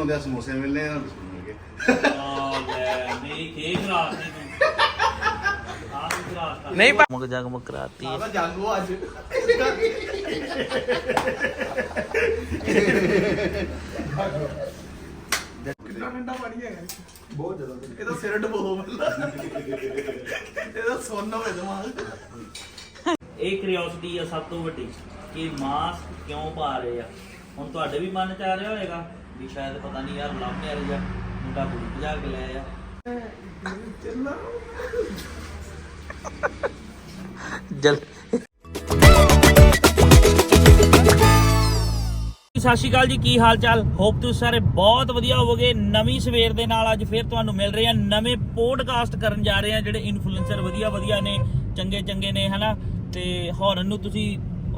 ਹੁੰਦੇ ਆ ਸਮੋਸੇ ਮਿਲਨੇ ਆ ਆ ਲੈ ਨਹੀਂ ਨਹੀਂ ਮਗ ਜਗਮਗ ਕਰਾਤੀ ਹੈ। ਜਾਗੋ ਅੱਜ ਕਿੰਨਾ ਠੰਡਾ ਪਾਣੀ ਹੈਗਾ ਬਹੁਤ ਜ਼ਿਆਦਾ ਇਹਦਾ ਸਿਰ ਡਬੋ ਮੱਲਾ ਇਹਦਾ ਸੋਨਾ ਹੋਵੇ ਦਿਮਾਗ। ਇਹ ਕਿਉਰਿਓਸਿਟੀ ਆ ਸਭ ਤੋਂ ਵੱਡੀ ਕਿ ਮਾਸਕ ਕਿਉਂ ਪਾ ਰਹੇ ਆ? ਹੁਣ ਤੁਹਾਡੇ ਵੀ ਮਨ ਚ ਆ ਰਿਹਾ ਹੋਵੇਗਾ ਵੀ ਸ਼ਾਇਦ ਪਤਾ ਨਹੀਂ ਯਾਰ ਲਵ ਮੈਰਿਜ ਆ ਮੁੰਡਾ ਕੁੜੀ ਭਜਾ ਕੇ ਲੈ ਆ ਜਲ ਸਤਿ ਸ਼੍ਰੀ ਅਕਾਲ ਜੀ ਕੀ ਹਾਲ ਚਾਲ ਹੋਪ ਤੁਸੀਂ ਸਾਰੇ ਬਹੁਤ ਵਧੀਆ ਹੋਵੋਗੇ। ਨਵੀਂ ਸਵੇਰ ਦੇ ਨਾਲ ਅੱਜ ਫਿਰ ਤੁਹਾਨੂੰ ਮਿਲ ਰਹੇ ਆ ਨਵੇਂ ਪੋਡਕਾਸਟ ਕਰਨ ਜਾ ਰਹੇ ਆ ਜਿਹੜੇ ਇਨਫਲੂਐਂਸਰ ਵਧੀਆ ਵਧੀਆ ਨੇ ਚੰਗੇ ਚੰਗੇ ਨੇ ਹਨਾ? ਤੇ ਹੌਰਨ ਨੂੰ ਤੁਸੀਂ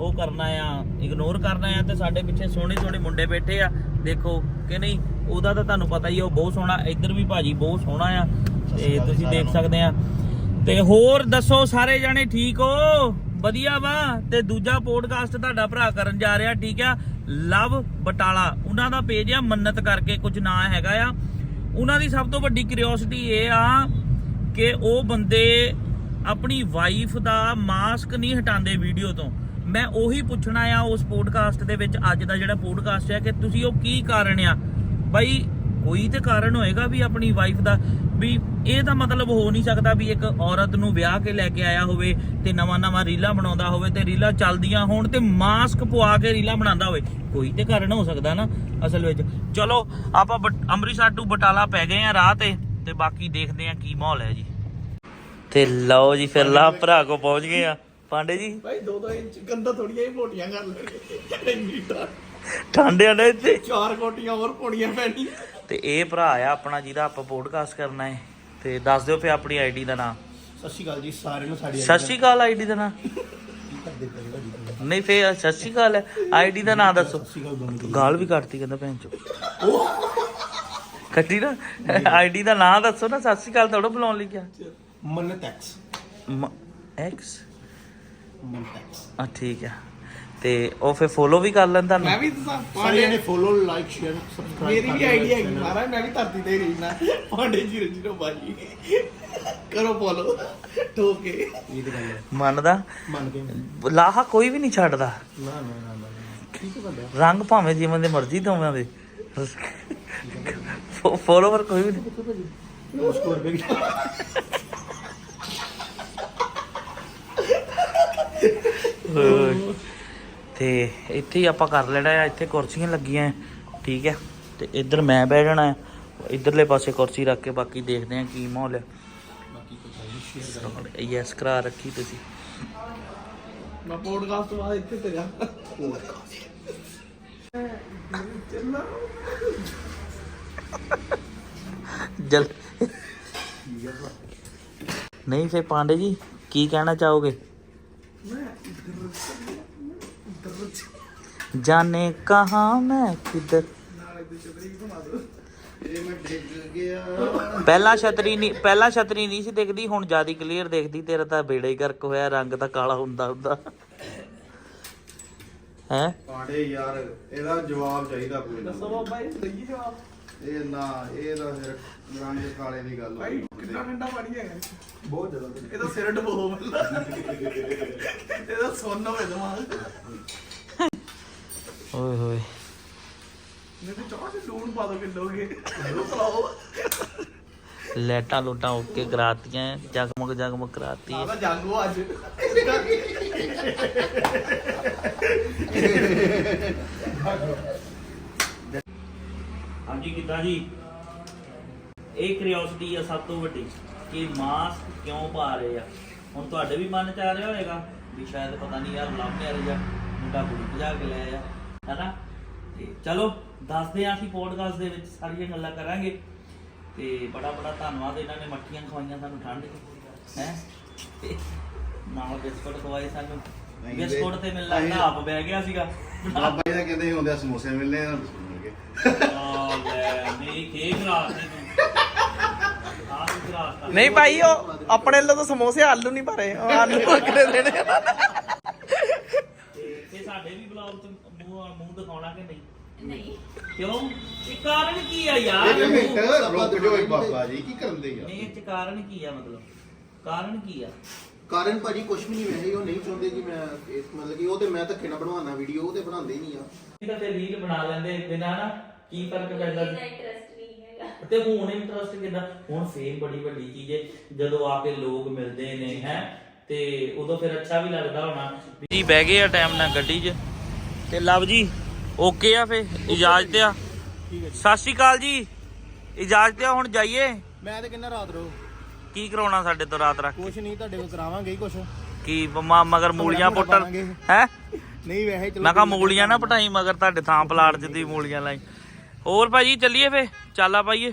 ਉਹ ਕਰਨਾ ਆ ਇਗਨੋਰ ਕਰਨਾ ਆ ਤੇ ਸਾਡੇ ਪਿੱਛੇ ਸੋਹਣੇ ਸੋਹਣੇ ਮੁੰਡੇ ਬੈਠੇ ਆ। ਦੇਖੋ ਕਿ ਨਹੀਂ ਉਹਦਾ ਤਾਂ ਤੁਹਾਨੂੰ ਪਤਾ ਹੀ ਉਹ ਬਹੁਤ ਸੋਹਣਾ ਇੱਧਰ ਵੀ ਭਾਜੀ ਬਹੁਤ ਸੋਹਣਾ ਆ ਤੇ ਤੁਸੀਂ ਦੇਖ ਸਕਦੇ ਆ। ਤੇ ਹੋਰ ਦੱਸੋ ਸਾਰੇ ਜਾਣੇ ਠੀਕ ਹੋ? ਵਧੀਆ ਵਾ? ਤੇ ਦੂਜਾ ਪੋਡਕਾਸਟ ਤੁਹਾਡਾ ਭਰਾ ਕਰਨ ਜਾ ਰਿਹਾ ਠੀਕ ਆ? ਲਵ ਬਟਾਲਾ। ਉਹਨਾਂ ਦਾ ਪੇਜ ਆ ਮੰਨਤ ਕਰਕੇ ਕੁਝ ਨਾਂ ਹੈਗਾ ਆ। ਉਹਨਾਂ ਦੀ ਸਭ ਤੋਂ ਵੱਡੀ ਕਿਉਰਿਓਸਿਟੀ ਇਹ ਆ ਕਿ ਉਹ ਬੰਦੇ ਆਪਣੀ ਵਾਈਫ ਦਾ ਮਾਸਕ ਨਹੀਂ ਹਟਾਉਂਦੇ ਵੀਡੀਓ ਤੋਂ। ਮੈਂ ਉਹੀ ਪੁੱਛਣਾ ਆ ਉਸ ਪੋਡਕਾਸਟ ਦੇ ਵਿੱਚ ਅੱਜ ਦਾ ਜਿਹੜਾ ਪੋਡਕਾਸਟ ਹੈ ਕਿ ਤੁਸੀਂ ਉਹ ਕੀ ਕਾਰਨ ਆ? ਬਾਈ ਕੋਈ ਤੇ ਕਾਰਨ ਹੋਏਗਾ ਵੀ ਆਪਣੀ ਵਾਈਫ ਦਾ, ਵੀ ਇਹ ਤਾਂ ਮਤਲਬ ਹੋ ਨਹੀਂ ਸਕਦਾ ਵੀ ਇੱਕ ਔਰਤ ਨੂੰ ਵਿਆਹ ਕੇ ਲੈ ਕੇ ਆਇਆ ਹੋਵੇ ਤੇ ਨਵਾਂ ਨਵਾਂ ਰੀਲਾਂ ਬਣਾਉਂਦਾ ਹੋਵੇ ਤੇ ਰੀਲਾਂ ਚੱਲਦੀਆਂ ਹੋਣ ਤੇ ਮਾਸਕ ਪਵਾ ਕੇ ਰੀਲਾਂ ਬਣਾਉਂਦਾ ਹੋਵੇ। ਕੋਈ ਤੇ ਕਾਰਨ ਹੋ ਸਕਦਾ ਨਾ ਅਸਲ ਵਿੱਚ। ਚਲੋ, ਆਪਾਂ ਬਟ- ਅੰਮ੍ਰਿਤਸਰ ਤੋਂ ਬਟਾਲਾ ਪੈ ਗਏ ਆ ਰਾਹ ਤੇ ਤੇ ਬਾਕੀ ਦੇਖਦੇ ਆ ਕੀ ਮਾਹੌਲ ਹੈ ਜੀ। ਤੇ ਲਓ ਜੀ ਫਿਰ ਲਾ ਭਰਾ ਕੋ ਪਹੁੰਚ ਗਏ ਆ। ਪਾਂਡੇ ਜੀ? ਭਾਈ ਦੋ ਦੋ ਇੰਚ ਗੰਦਾ ਥੋੜੀਆਂ ਹੀ ਮੋਟੀਆਂ ਕਰ ਲੈਣਗੇ ਇੰਨੀ ਤਾਂ ਠੰਡੇ ਨੇ ਇੱਥੇ? ਚਾਰ ਕੋਟੀਆਂ ਹੋਰ ਪਾਉਣੀਆਂ ਪੈਣੀਆਂ। ਤੇ ਇਹ ਭਰਾ ਆ ਆਪਣਾ ਜਿਹਦਾ ਆਪਾਂ ਪੋਡਕਾਸਟ ਕਰਨਾ ਹੈ ਤੇ ਦੱਸ ਦਿਓ ਫੇ ਆਪਣੀ ਆਈਡੀ ਦਾ ਨਾਮ। ਸਤਿ ਸ਼੍ਰੀ ਅਕਾਲ ਜੀ ਸਾਰਿਆਂ ਨੂੰ ਸਾਡੀ ਸਤਿ ਸ਼੍ਰੀ ਅਕਾਲ ਆਈਡੀ ਦਾ ਨਾਮ। ਨਹੀਂ ਫੇ ਸਤਿ ਸ਼੍ਰੀ ਅਕਾਲ ਹੈ ਆਈਡੀ ਦਾ ਨਾਮ ਦੱਸੋ। ਗਾਲ ਵੀ ਕੱਟਤੀ ਕਹਿੰਦਾ ਭੈਣ ਚੋ ਕੱਟੀ ਨਾ? ਆਈਡੀ ਦਾ ਨਾਮ ਦੱਸੋ ਨਾ ਸਤਿ ਸ਼੍ਰੀ ਅਕਾਲ ਥੋੜਾ ਬੁਲਾਉਣ ਲਈ ਕਿਹਾ। ਮੰਨਤ ਐਕਸ ਐਕਸ ਐਕਸ ਆ ਠੀਕ ਹੈ। ਤੇ ਉਹ ਫੇ ਫੋਲੋ ਵੀ ਕਰ ਲੈਣ ਮੈਂ ਵੀ ਤਾਂ ਸਾਰਿਆਂ ਨੇ ਫੋਲੋ ਲਾਈਕ ਸ਼ੇਅਰ ਸਬਸਕ੍ਰਾਈਬ ਮੇਰੀ ਵੀ ਆਈਡੀ ਹੈਗੀ ਮਹਾਰਾਜ ਮੈਂ ਵੀ ਧਰਤੀ ਤੇ ਰਹੀ ਨਾ ਪਾਂਡੇ ਜੀਰੋ ਜੀਰੋ ਬਾਜੀ ਕਰੋ ਫੋਲੋ ਠੋਕੇ ਇਹ ਤਾਂ ਗੱਲ ਹੈ। ਮੰਨਦਾ? ਮੰਨ ਕੇ। ਲਾਹਾ ਕੋਈ ਵੀ ਨਹੀਂ ਛੱਡਦਾ। ਨਾ ਨਾ ਨਾ ਨਾ ਠੀਕ ਹੈ ਬੰਦਾ। ਰੰਗ ਭਾਵੇਂ ਜਿਵੇਂ ਦੇ ਮਰਜ਼ੀ ਦੋਵਾਂ ਦੇ। ਫੋਲੋਵਰ ਕੋਈ ਵੀ ਨਹੀਂ। ਨਮਸਕਾਰ ਬੇਗ ਹੋਰ। ਤੇ ਇੱਥੇ ਹੀ ਆਪਾਂ ਕਰ ਲੈਣਾ ਆ ਇੱਥੇ ਕੁਰਸੀਆਂ ਲੱਗੀਆਂ ਹੈ, ਠੀਕ ਹੈ ਤੇ ਇੱਧਰ ਮੈਂ ਬਹਿ ਜਾਣਾ ਹੈ ਇੱਧਰਲੇ ਪਾਸੇ ਕੁਰਸੀ ਰੱਖ ਕੇ ਬਾਕੀ ਦੇਖਦੇ ਆ ਕੀ ਮਾਹੌਲ ਹੈ ਯੈਸ ਕਰਾ ਰੱਖੀ ਤੁਸੀਂ। ਮੈਂ ਪੋਡਕਾਸਟ ਤੋਂ ਬਾਅਦ ਇੱਥੇ ਤੇ ਜਾ। ਚੱਲਾ ਜਲ ਨਹੀਂ ਫੇ ਪਾਂਡੇ ਜੀ ਕੀ ਕਹਿਣਾ ਚਾਹੋਗੇ? ਜਾਣੇ ਕਹਾ ਮੈਂ ਕਿਧਰ? ਇਹ ਪਹਿਲਾਂ ਛਤਰੀ ਨਹੀਂ ਪਹਿਲਾਂ ਛਤਰੀ ਨਹੀਂ ਸੀ ਦਿਖਦੀ ਹੁਣ ਜ਼ਿਆਦਾ ਕਲੀਅਰ ਦਿਖਦੀ ਤੇਰਾ ਤਾਂ ਬੇੜਾ ਹੀ ਕਰਕ ਹੋਇਆ ਰੰਗ ਤਾਂ ਕਾਲਾ ਹੁੰਦਾ ਹੁੰਦਾ। ਹੈ? ਪਾਂਡੇ ਯਾਰ ਇਹਦਾ ਜਵਾਬ ਚਾਹੀਦਾ ਕੋਈ ਨਾ। ਦੱਸੋ ਬਾਬਾ ਜੀ ਸਹੀ ਜਵਾਬ। ਇਹ ਨਾ ਇਹ ਤਾਂ ਫਿਰ ਰੰਗ ਕਾਲੇ ਦੀ ਗੱਲ ਭਾਈ ਹੋਈ ਕਿੰਨਾ ਠੰਡਾ ਪਾਣੀ ਹੈਗਾ ਬਹੁਤ ਜ਼ਿਆਦਾ। ਇਹਦਾ ਸਿਰ ਡਬੋ ਮੱਲਾ ਇਹਦਾ ਸੋਨਾ ਹੋਵੇ ਦਿਮਾਗ। ਓਏ ਹੋਏ। ਤੇ ਚਾਹ ਚ ਲੂਣ ਪਾ ਦੋ ਕਿਲੋਗੇ ਇਹਨੂੰ ਪਲਾਓ। ਲੈਟਾਂ ਲੋਟਾਂ ਓਕੇ ਕਰਾਤੀਆਂ ਜਗਮਗ ਜਗਮਗ ਕਰਾਤੀ। ਆਦਾ ਜਾਗੋ ਅੱਜ। ਹਾਂਜੀ ਕਿੱਦਾਂ ਜੀ? ਇਹ ਕਿਉਰਿਓਸਿਟੀ ਆ ਸਭ ਤੋਂ ਵੱਡੀ ਕਿ ਮਾਸਕ ਕਿਉਂ ਪਾ ਰਹੇ ਆ? ਹੁਣ ਤੁਹਾਡੇ ਵੀ ਮਨ ਚ ਆ ਰਿਹਾ ਹੋਵੇਗਾ ਵੀ ਸ਼ਾਇਦ ਪਤਾ ਨਹੀਂ ਯਾਰ ਮੈਰਿਜ ਆ ਮੁੰਡਾ ਕੁੜੀ ਭਜਾ ਕੇ ਲੈ ਆ। ਹੈਨਾ? ਤੇ ਚਲੋ ਦੱਸਦੇ ਆ ਅਸੀਂ ਪੋਡਕਾਸਟ ਦੇ ਵਿੱਚ ਸਾਰੀਆਂ ਗੱਲਾਂ ਕਰਾਂਗੇ। ਤੇ ਬੜਾ ਬੜਾ ਧੰਨਵਾਦ ਇਹਨਾਂ ਨੇ ਮੱਠੀਆਂ ਖਵਾਈਆਂ ਸਾਨੂੰ ਠੰਡ ਹੈ? ਨਾਲ ਬਿਸਕੁਟ ਖਵਾਏ ਸਾਨੂੰ। ਬਿਸਕੁਟ ਤੇ ਲੱਗਦਾ ਆਪ ਬਹਿ ਗਿਆ ਸੀਗਾ। ਬਾਬਾ ਜੀ ਦਾ ਕਹਿੰਦੇ ਹੁੰਦੇ ਆ ਸਮੋਸੇ ਮਿਲਨੇ ਆ ਲੈ ਨਹੀਂ ਭਾਈ ਉਹ ਆਪਣੇ ਲਈ ਤਾਂ ਸਮੋਸੇ ਆਲੂ ਨਹੀਂ ਭਰੇ ਆਲੂ ਕਿਹੜੇ ਦੇਣੇ ਤੇ ਇਹ ਸਾਡੇ ਵੀ ਬਲੌਗ ਚ ਮੂੰਹ ਮੂੰਹ ਦਿਖਾਉਣਾ ਕਿ ਨਹੀਂ? ਨਹੀਂ। ਕਿਉਂ? ਇਹ ਕਾਰਨ ਕੀ ਆ ਇੱਕ ਯਾਰ ਮਿੰਟ ਰੁਕ ਜਾਓ ਇੱਕ ਬਾਬਾ ਜੀ ਕੀ ਕਰਨ ਦੇ ਯਾਰ ਨਹੀਂ ਇਹ ਚ ਕਾਰਨ ਕੀ ਆ ਮਤਲਬ? ਕਾਰਨ ਕੀ ਆ? ਕਾਰਨ ਭਾਜੀ ਕੁਝ ਵੀ ਨਹੀਂ ਵੈਸੇ ਉਹ ਨਹੀਂ ਚਾਹੁੰਦੇ ਕਿ ਮੈਂ ਇਸ ਮਤਲਬ ਕਿ ਉਹ ਤੇ ਮੈਂ ਧੱਕੇ ਨਾਲ ਬਣਵਾਉਣਾ ਵੀਡੀਓ ਉਹ ਤੇ ਬਣਾਉਂਦੇ ਹੀ ਨਹੀਂ ਆ। ਇਹ ਤਾਂ ਤੇ ਰੀਲ ਬਣਾ ਲੈਂਦੇ ਬਿਨਾਂ ਨਾ ਕੀ ਫ਼ਰਕ ਪੈਂਦਾ? ਇੰਨਾ ਇੰਟਰਸਟ ਨਹੀਂ ਹੈਗਾ। ਤੇ ਹੁਣ ਇੰਟਰਸਟ ਕਿਦਾਂ? ਹੁਣ ਫੇਮ ਬੜੀ ਵੱਡੀ ਚੀਜ਼ ਹੈ ਜਦੋਂ ਆ ਕੇ ਲੋਕ ਮਿਲਦੇ ਨੇ ਹੈ? ਤੇ ਉਦੋਂ ਫਿਰ ਅੱਛਾ ਵੀ ਲੱਗਦਾ ਹੋਣਾ। ਜੀ ਬਹਿ ਗਏ ਆ ਟਾਈਮ ਨਾਲ ਗੱਡੀ 'ਚ। ਤੇ ਲਵ ਜੀ ਓਕੇ ਆ ਫੇ ਇਜਾਜ਼ਤ ਆ। ਸਤਿ ਸ਼੍ਰੀ ਅਕਾਲ ਜੀ ਇਜਾਜ਼ਤ ਆ ਹੁਣ ਜਾਈਏ? ਮੈਂ ਤੇ ਕਿੰਨਾ ਰਾਤ ਰੋ ਕੀ ਕਰਾਉਣਾ ਸਾਡੇ ਤੋਂ ਰਾਤ ਰੱਖ ਕੁਝ ਨਹੀਂ ਤੁਹਾਡੇ ਕੋਲ ਕਰਾਵਾਂਗੇ ਹੀ ਕੁਝ ਕੀ ਮਾ ਮਗਰ ਮੂਲੀਆਂ ਪੁੱਟਣ। ਹੈ? ਨਹੀਂ ਵੈਸੇ ਚਲੋ ਮੈਂ ਕਿਹਾ ਮੂਲੀਆਂ ਨਾ ਪਟਾਈ ਮਗਰ ਤੁਹਾਡੇ ਥਾਂ ਪਲਾਟ ਚ ਦੀ ਮੂਲੀਆਂ ਲਾਈ। ਹੋਰ ਭਾਜੀ ਚੱਲੀਏ ਫੇ ਚਾਲਾ ਪਾਈਏ।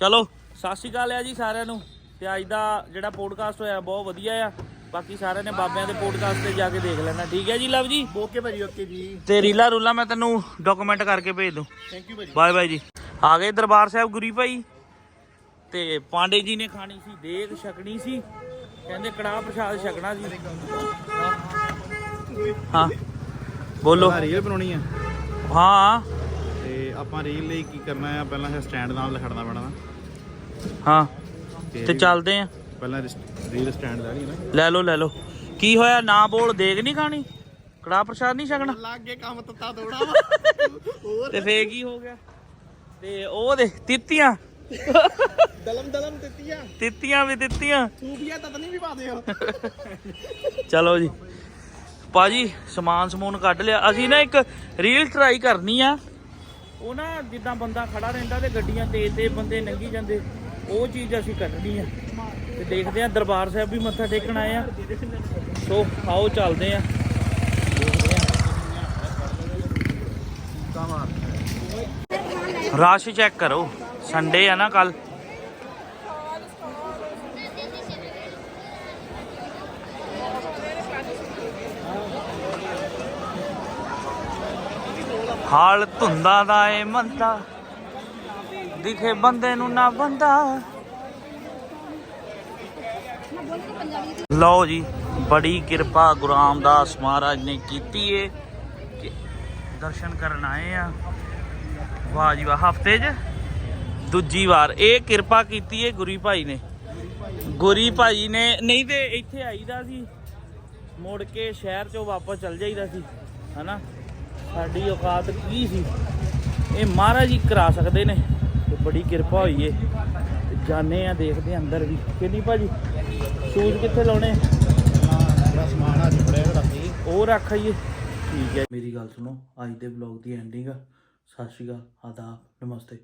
ਚਲੋ ਸਤਿ ਸ਼੍ਰੀ ਅਕਾਲ ਆ ਜੀ ਸਾਰਿਆਂ ਨੂੰ। ਤੇ ਅੱਜ ਦਾ ਜਿਹੜਾ ਪੋਡਕਾਸਟ ਹੋਇਆ ਬਹੁਤ ਵਧੀਆ ਆ। ਬਾਕੀ ਸਾਰਿਆਂ ਨੇ ਬਾਬਿਆਂ ਦੇ ਪੋਡਕਾਸਟ ਤੇ ਜਾ ਕੇ ਦੇਖ ਲੈਣਾ। ਠੀਕ ਹੈ ਜੀ ਲਵ ਜੀ? ਓਕੇ ਭਾਜੀ ਓਕੇ ਜੀ। ਤੇ ਰੀਲਾ ਰੂਲਾ ਮੈਂ ਤੈਨੂੰ ਡਾਕੂਮੈਂਟ ਕਰਕੇ ਭੇਜ ਦੂੰ। ਥੈਂਕ ਯੂ ਭਾਜੀ। Bye bye ji. ਆ ਗਏ ਦਰਬਾਰ ਸਾਹਿਬ ਗੁਰੀ ਭਾਈ। ਤੇ ਪਾਂਡੇ ਜੀ ਨੇ ਖਾਣੀ ਸੀ ਦੇਗ ਛਕਣੀ ਸੀ। ਕਹਿੰਦੇ ਕੜਾਹ ਪ੍ਰਸ਼ਾਦ ਛਕਣਾ ਸੀ। ਹਾਂ। ਬੋਲੋ। ਰੀਲ ਬਣਾਉਣੀ ਆ। ਹਾਂ। ਤੇ ਆਪਾਂ ਰੀਲ ਲਈ ਕੀ ਕਰਨਾ ਆ? ਪਹਿਲਾਂ ਸਟੈਂਡ ਨਾਲ ਲਿਖੜਨਾ ਪੈਣਾ ਹਾਂ। ਤੇ ਚੱਲਦੇ ਆ। ਪਹਿਲਾਂ ਰੀਲ ਸਟੈਂਡ ਲੈਣੀ ਨਾ। ਲੈ ਲਓ ਲੈ ਲਓ। ਕੀ ਹੋਇਆ? ਨਾ ਬੋਲ ਦੇਗ ਨਹੀਂ ਖਾਣੀ ਕੜਾਹ ਪ੍ਰਸ਼ਾਦ ਨਹੀਂ ਛਕਣਾ? ਲੱਗ ਕੰਮ ਤੱਤਾ ਤੋੜਾ ਵਾ। ਤੇ ਫੇਰ ਕੀ ਹੋ ਗਿਆ? ਤੇ ਉਹ ਦੇ ਤਿੱਤੀਆਂ। ਦਲਮ ਦਲਮ ਦਿੱਤੀਆਂ ਤਿੱਤੀਆਂ ਵੀ ਦਿੱਤੀਆਂ ਸੂਫੀਆ ਤਤ ਨਹੀਂ ਵੀ ਪਾ ਦਿਓ ਚਲੋ ਜੀ। ਪਾਜੀ ਸਮਾਨ ਸਮੂਨ ਕੱਢ ਲਿਆ। ਅਸੀਂ ਨਾ ਇੱਕ ਰੀਲ ਟਰਾਈ ਕਰਨੀ ਆ। ਉਹ ਨਾ ਜਿੱਦਾਂ ਬੰਦਾ ਖੜਾ ਰਹਿੰਦਾ ਤੇ ਗੱਡੀਆਂ ਤੇ ਤੇ ਬੰਦੇ ਲੰਘੀ ਜਾਂਦੇ ਉਹ ਚੀਜ਼ ਅਸੀਂ ਕੱਢਣੀ ਆ। ਤੇ ਦੇਖਦੇ ਆ ਦਰਬਾਰ ਸਾਹਿਬ ਵੀ ਮੱਥਾ ਟੇਕਣ ਆਏ ਆ। ਸੋ, ਆਓ, ਚੱਲਦੇ ਆ ਰਸ਼ ਚੈੱਕ ਕਰੋ। ਸੰਡੇ ਆ ਨਾ ਕੱਲ ਹਾਲ ਧੁੰਦਾ ਦਾ ਏ ਮੰਦਾ ਦਿਖੇ ਬੰਦੇ ਨੂੰ ਨਾ ਬੰਦਾ। ਲਓ ਜੀ, ਬੜੀ ਕਿਰਪਾ ਗੁਰੂ ਰਾਮਦਾਸ ਮਹਾਰਾਜ ਨੇ ਕੀਤੀ ਏ ਦਰਸ਼ਨ ਕਰਨ ਆਏ ਆ। ਵਾਹ ਜੀ ਵਾਹ, ਹਫ਼ਤੇ 'ਚ ਦੂਜੀ ਵਾਰ। ਇਹ ਕਿਰਪਾ ਕੀਤੀ ਏ ਗੁਰੀ ਭਾਈ ਨੇ। ਗੁਰੀ ਭਾਈ ਨੇ, ਨਹੀਂ ਤੇ ਇੱਥੇ ਆਈਦਾ ਸੀ, ਮੁੜ ਕੇ ਸ਼ਹਿਰ ਚੋਂ ਵਾਪਸ ਚਲ ਜਾਈਦਾ ਸੀ, ਹਨਾ? ਸਾਡੀ ਔਕਾਤ ਕੀ ਸੀ? ਇਹ ਮਹਾਰਾਜ ਹੀ ਕਰਾ ਸਕਦੇ ਨੇ। ਤੇ ਬੜੀ ਕਿਰਪਾ ਹੋਈ ਏ। ਜਾਣੇ ਆ ਦੇਖਦੇ ਆ ਅੰਦਰ ਵੀ। ਕਿੰਨੀ ਭਾਜੀ? ਸ਼ੂਜ਼ ਕਿੱਥੇ ਲਾਉਣੇ? ਸਮਾਨ ਆ ਜੁੜਿਆ ਰੱਖੀ ਉਹ ਰੱਖ ਆਈਏ। ਠੀਕ ਹੈ। ਮੇਰੀ ਗੱਲ ਸੁਣੋ ਅੱਜ ਦੇ ਵਲੌਗ ਦੀ ਐਂਡਿੰਗ ਆ। ਸਤਿ ਸ਼੍ਰੀ ਅਕਾਲ ਆਦਾਬ ਨਮਸਤੇ।